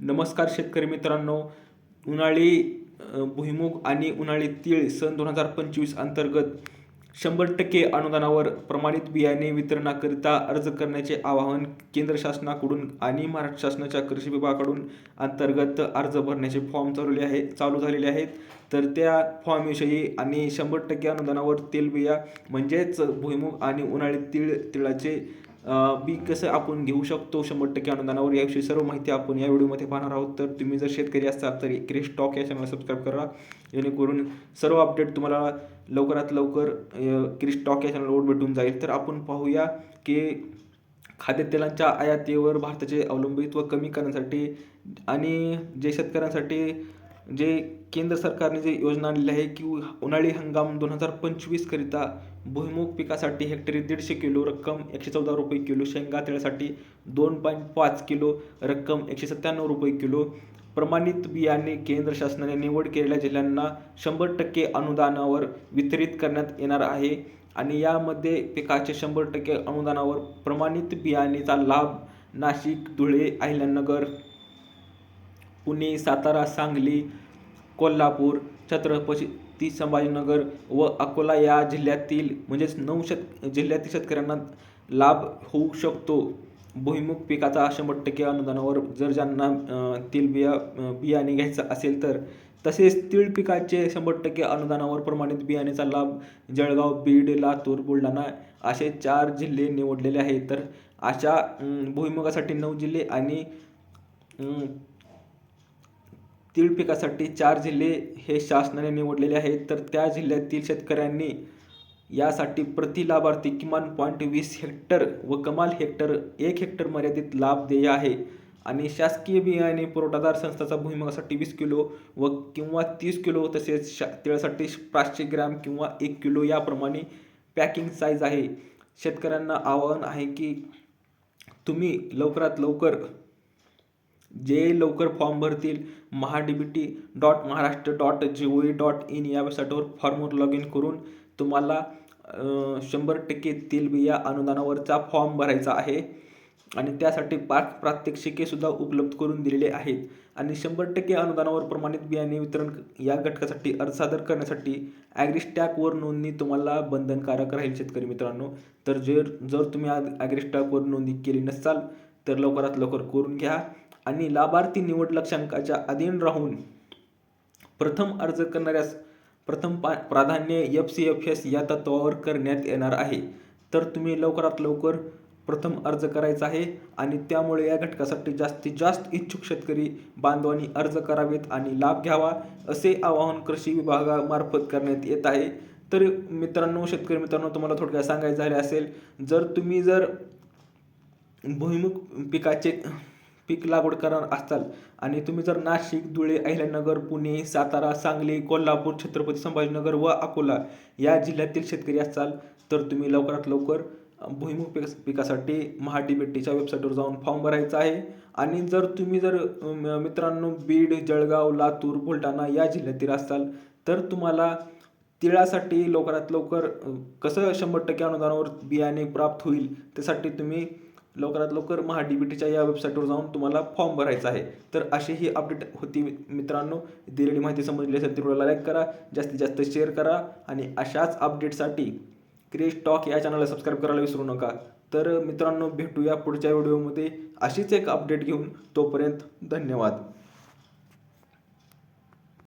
नमस्कार शेतकरी मित्रांनो. उन्हाळी भुईमुग भुईमूग आणि उन्हाळी तीळ सन दोन हजार पंचवीस अंतर्गत शंभर टक्के अनुदानावर प्रमाणित बियाणे वितरणाकरिता अर्ज करण्याचे आवाहन केंद्र शासनाकडून आणि महाराष्ट्र शासनाच्या कृषी विभागाकडून अंतर्गत अर्ज भरण्याचे फॉर्म चालवले आहे चालू झालेले आहेत. तर त्या फॉर्मविषयी आणि शंभर टक्के अनुदानावर तेलबिया म्हणजेच भुईमूग आणि उन्हाळी तीळ तिळाचे बी कसं आपण घेऊ शकतो? शंभर टक्के अनुदानावर. याविषयी सर्व माहिती आपण या व्हिडिओमध्ये पाहणार आहोत. तर तुम्ही जर शेतकरी असाल तर क्रेश टॉक या चॅनलला सबस्क्राईब करा. जेणेकरून सर्व अपडेट तुम्हाला लवकरात लवकर क्रिश टॉक या चॅनलवर भेटून जाईल. तर आपण पाहूया की खाद्यतेलांच्या आयातीवर भारताचे अवलंबित्व कमी करण्यासाठी आणि जे शेतकऱ्यांसाठी जे केंद्र सरकारने जे योजना आणलेली आहे की उन्हाळी हंगाम दोन हजार पंचवीसकरिता भुईमूग पिकासाठी हेक्टरी दीडशे किलो रक्कम एकशे चौदा रुपये किलो शेंगा तेळासाठी दोन पॉईंट पाच किलो रक्कम एकशे सत्त्याण्णव रुपये किलो. प्रमाणित बियाणे केंद्र शासनाने निवड केलेल्या जिल्ह्यांना शंभर टक्के अनुदानावर वितरित करण्यात येणार आहे आणि यामध्ये पिकाचे शंभर टक्के अनुदानावर प्रमाणित बियाणेचा लाभ नाशिक धुळे अहिल्यानगर पुणे सातारा सांगली कोल्हापूर छत्रपती ती संभाजीनगर व अकोला या जिल्ह्यातील म्हणजेच नऊ शेत जिल्ह्यातील शेतकऱ्यांना लाभ होऊ शकतो. भुईमुग पिकाचा शंभर टक्के अनुदानावर जर ज्यांना अ, तेलबिया बियाणे घ्यायचं असेल तर तसेच तीळ पिकाचे शंभर टक्के अनुदानावर प्रमाणित बियाणेचा लाभ जळगाव बीड लातूर बुलढाणा असे चार जिल्हे निवडलेले आहेत. तर अशा भुईमुगासाठी नऊ जिल्हे आणि तीळ पिकासाठी चार जिल्हे हे शासनाने निवडलेले आहेत. तर त्या जिल्ह्यातील शेतकऱ्यांनी यासाठी प्रति लाभार्थी किमान पॉईंट वीस हेक्टर व कमाल हेक्टर एक हेक्टर मर्यादित लाभ देय आहे. आणि शासकीय बियाणे पुरवठादार संस्थाचा भुईमुगासाठी वीस किलो व किंवा तीस किलो तसेच शा तिळासाठी पाचशे ग्रॅम किंवा एक किलो याप्रमाणे पॅकिंग साईज आहे. शेतकऱ्यांना आवाहन आहे की तुम्ही लवकरात लवकर जे लवकर form भरतील Maha D B T dot Maharashtra dot G O E dot in या वेबसाईटवर फॉर्मवर लॉग इन करून तुम्हाला शंभर टक्के तेलबिया अनुदानावरचा फॉर्म भरायचा आहे. आणि त्यासाठी पाच प्रात्यक्षिकेसुद्धा उपलब्ध करून दिलेले आहेत. आणि शंभर टक्के अनुदानावर प्रमाणित बियाणे वितरण या घटकासाठी अर्ज सादर करण्यासाठी ॲग्रिस्टॅकवर नोंदणी तुम्हाला बंधनकारक राहील शेतकरी मित्रांनो. तर जर जर तुम्ही आज ॲग्रिस्टॅकवर नोंदणी केली नसाल तर लवकरात लवकर करून घ्या. आणि लाभार्थी निवड लक्षांकाच्या अधीन राहून प्रथम अर्ज करणाऱ्यास प्रथम पा प्राधान्य एफ सी एफ एस या तत्वावर करण्यात येणार आहे. तर तुम्ही लवकरात लवकर प्रथम अर्ज करायचा आहे आणि त्यामुळे या घटकासाठी जास्तीत जास्त इच्छुक शेतकरी बांधवांनी अर्ज करावेत आणि लाभ घ्यावा असे आवाहन कृषी विभागामार्फत करण्यात येत आहे. तर मित्रांनो शेतकरी मित्रांनो तुम्हाला थोडक्यात सांगायचं झाले असेल जर तुम्ही जर भुईमुख पिकाचे पीक लागवड करणार असाल आणि तुम्ही जर नाशिक धुळे अहिल्यानगर पुणे सातारा सांगली कोल्हापूर छत्रपती संभाजीनगर व अकोला या जिल्ह्यातील शेतकरी असाल तर तुम्ही लवकरात लवकर भुईमुग पिक पिकासाठी महाडीबीटीच्या वेबसाईटवर जाऊन फॉर्म भरायचा आहे. आणि जर तुम्ही जर मित्रांनो बीड जळगाव लातूर बुलढाणा या जिल्ह्यातील असाल तर तुम्हाला तिळासाठी लवकरात लवकर कसं शंभर टक्के अनुदानावर बियाणे प्राप्त होईल त्यासाठी तुम्ही लवकरात लवकर महा डी बी टीच्या या वेबसाईटवर जाऊन तुम्हाला फॉर्म भरायचा आहे. तर अशी ही अपडेट होती मित्रांनो. दिलेली माहिती समजली असेल तर व्हिडिओला लाईक करा जास्तीत जास्त शेअर करा आणि अशाच अपडेटसाठी क्रिश टॉक या चॅनलला सबस्क्राईब करायला विसरू नका. तर मित्रांनो भेटूया पुढच्या व्हिडिओमध्ये अशीच एक अपडेट घेऊन तोपर्यंत धन्यवाद.